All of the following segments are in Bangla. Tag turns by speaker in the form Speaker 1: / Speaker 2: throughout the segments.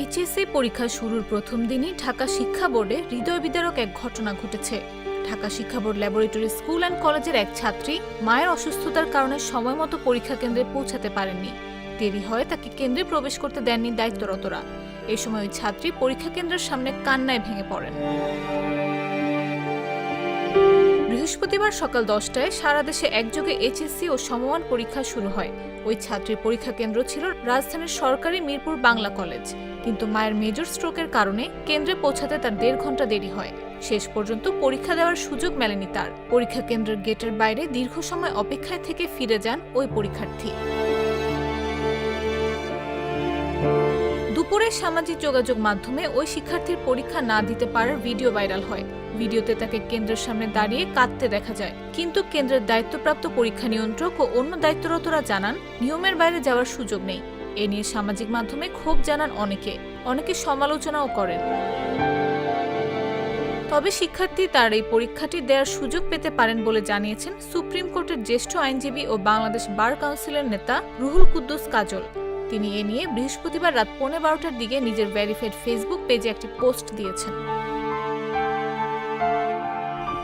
Speaker 1: এইচএসসি পরীক্ষা শুরুর প্রথম দিনই ঢাকা শিক্ষা বোর্ডে হৃদয় বিদারক এক ঘটনা ঘটেছে। ঢাকা শিক্ষা বোর্ড ল্যাবরেটরি স্কুল অ্যান্ড কলেজের এক ছাত্রী মায়ের অসুস্থতার কারণে সময় মতো পরীক্ষা কেন্দ্রে পৌঁছাতে পারেননি। দেরি হয় তাকে কেন্দ্রে প্রবেশ করতে দেননি দায়িত্বরতরা। এ সময় ওই ছাত্রী পরীক্ষা কেন্দ্রের সামনে কান্নায় ভেঙে পড়েন। বৃহস্পতিবার সকাল দশটায় সারা দেশে একযোগে এইচএসসি ও সমমান পরীক্ষা শুরু হয়। ওই ছাত্রীর পরীক্ষা কেন্দ্র ছিল রাজধানীর সরকারি মিরপুর বাংলা কলেজ। কিন্তু মায়ের মেজর স্ট্রোকের কারণে কেন্দ্রে পৌঁছাতে তার দেড় ঘণ্টা দেরি হয়। শেষ পর্যন্ত পরীক্ষা দেওয়ার সুযোগ মেলেনি তার। পরীক্ষা কেন্দ্রের গেটের বাইরে দীর্ঘ সময় অপেক্ষায় থেকে ফিরে যান ওই পরীক্ষার্থী। দুপুরে সামাজিক যোগাযোগ মাধ্যমে ওই শিক্ষার্থীর পরীক্ষা না দিতে পারার ভিডিও ভাইরাল হয়। ভিডিওতে তাকে কেন্দ্রের সামনে দাঁড়িয়ে কাঁদতে দেখা যায়। কিন্তু কেন্দ্রের দায়িত্বপ্রাপ্ত পরীক্ষা নিয়ন্ত্রক ও অন্য দায়িত্বরতরা জানান, নিয়মের বাইরে যাওয়ার সুযোগ নেই। এ নিয়ে সামাজিক মাধ্যমে ক্ষোভ জানান অনেকে। অনেকে সমালোচনাও করেন। তবে শিক্ষার্থী তার এই পরীক্ষাটি দেওয়ার সুযোগ পেতে পারেন বলে জানিয়েছেন সুপ্রিম কোর্টের জ্যেষ্ঠ আইনজীবী ও বাংলাদেশ বার কাউন্সিলের নেতা রুহুল কুদ্দুস কাজল। তিনি এ নিয়ে বৃহস্পতিবার রাত পৌনে বারোটার দিকে নিজের ভেরিফাইড ফেসবুক পেজে একটি পোস্ট দিয়েছেন।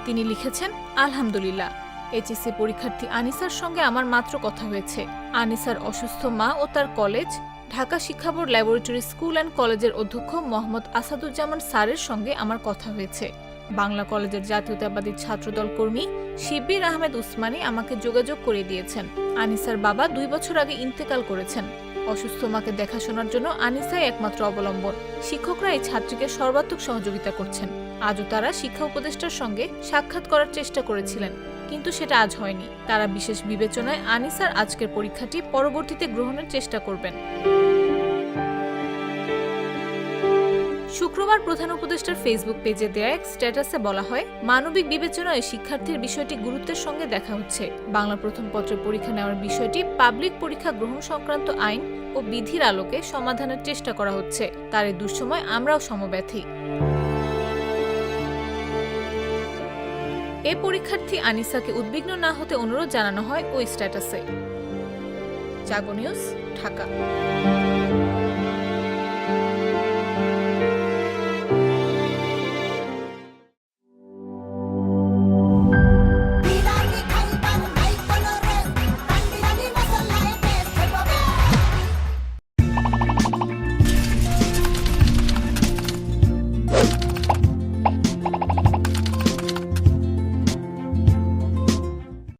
Speaker 1: তিনি লিখেছেন, আলহামদুলিল্লাহ, এইচএসসি পরীক্ষার্থী আনিসার সঙ্গে আমার মাত্র কথা হয়েছে। আনিসার অসুস্থ মা ও তার কলেজ, ঢাকা শিক্ষা বোর্ড ল্যাবরেটরি স্কুল অ্যান্ড কলেজের অধ্যক্ষ মোহাম্মদ আসাদুজ্জামান স্যারের সঙ্গে আমার কথা হয়েছে। বাংলা কলেজের জাতীয়তাবাদী ছাত্রদল কর্মী শিবির আহমেদ উসমানী আমাকে যোগাযোগ করে দিয়েছেন। আনিসার বাবা দুই বছর আগে ইন্তেকাল করেছেন। অসুস্থ মাকে দেখাশোনার জন্য আনিসাই একমাত্র অবলম্বন। শিক্ষকরা এই ছাত্রীকে সর্বাত্মক সহযোগিতা করছেন। আজও তারা শিক্ষা উপদেষ্টার সঙ্গে সাক্ষাৎ করার চেষ্টা করেছিলেন, কিন্তু সেটা আজ হয়নি। তারা বিশেষ বিবেচনায় আনিসার আজকের পরীক্ষাটি পরবর্তীতে গ্রহণের চেষ্টা করবেন। শুক্রবার প্রধান উপদেষ্টার ফেসবুক পেজে দেয়া এক স্ট্যাটাসে বলা হয়, মানবিক বিবেচনায় শিক্ষার্থীর বিষয়টি গুরুত্বের সঙ্গে দেখা হচ্ছে। বাংলা প্রথম পত্রের পরীক্ষা নেওয়ার বিষয়টি পাবলিক পরীক্ষা গ্রহণ সংক্রান্ত আইন ও বিধির আলোকে সমাধানের চেষ্টা করা হচ্ছে। তার এই দুঃসময় আমরাও সমব্যথী। এ পরীক্ষার্থী আনিসাকে উদ্বিগ্ন না হতে অনুরোধ জানানো হয় ওই স্ট্যাটাসে জাগো নিউজ, ঢাকা।